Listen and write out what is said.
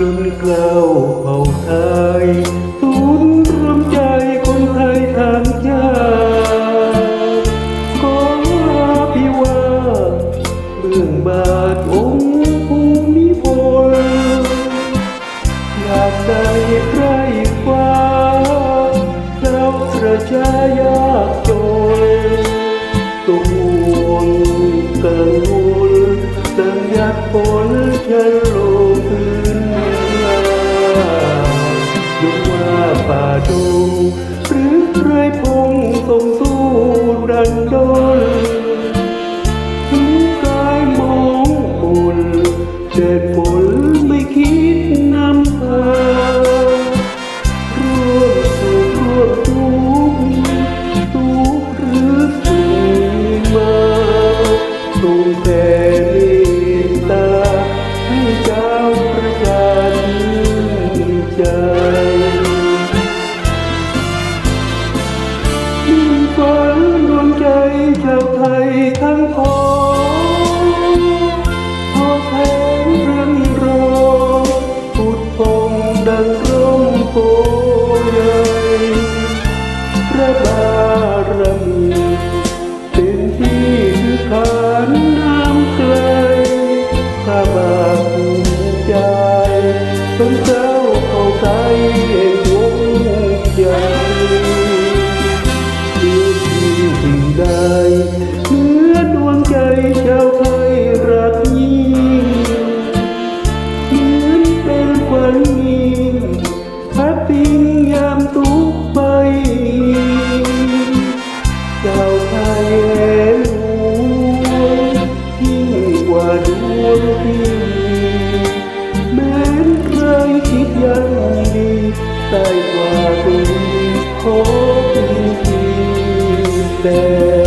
จนเราเผ่าไทยศูนย์รวมใจคนไทยทางชาติขอพิวาเบื้องบาทองค์ภูมิพลอยากได้ใกล้ฟ้าเจ้าประชายากจนตัวงกังวลดังหยัดฝนฉันล ป่ บารมีเป็นที่คือขานน้ำไกลข้าบาภูมิใจสมเจ้าเข้าใจเองวงใหญ่มีสิ่งใดเหนือดวงใจชาวไทยรักยิ่งเหมือนเป็นขวัญ ว่าดวงที่แม้นใครคิดยังดีใต้กว่าตรงนี้ขอเพียงเพียงแต่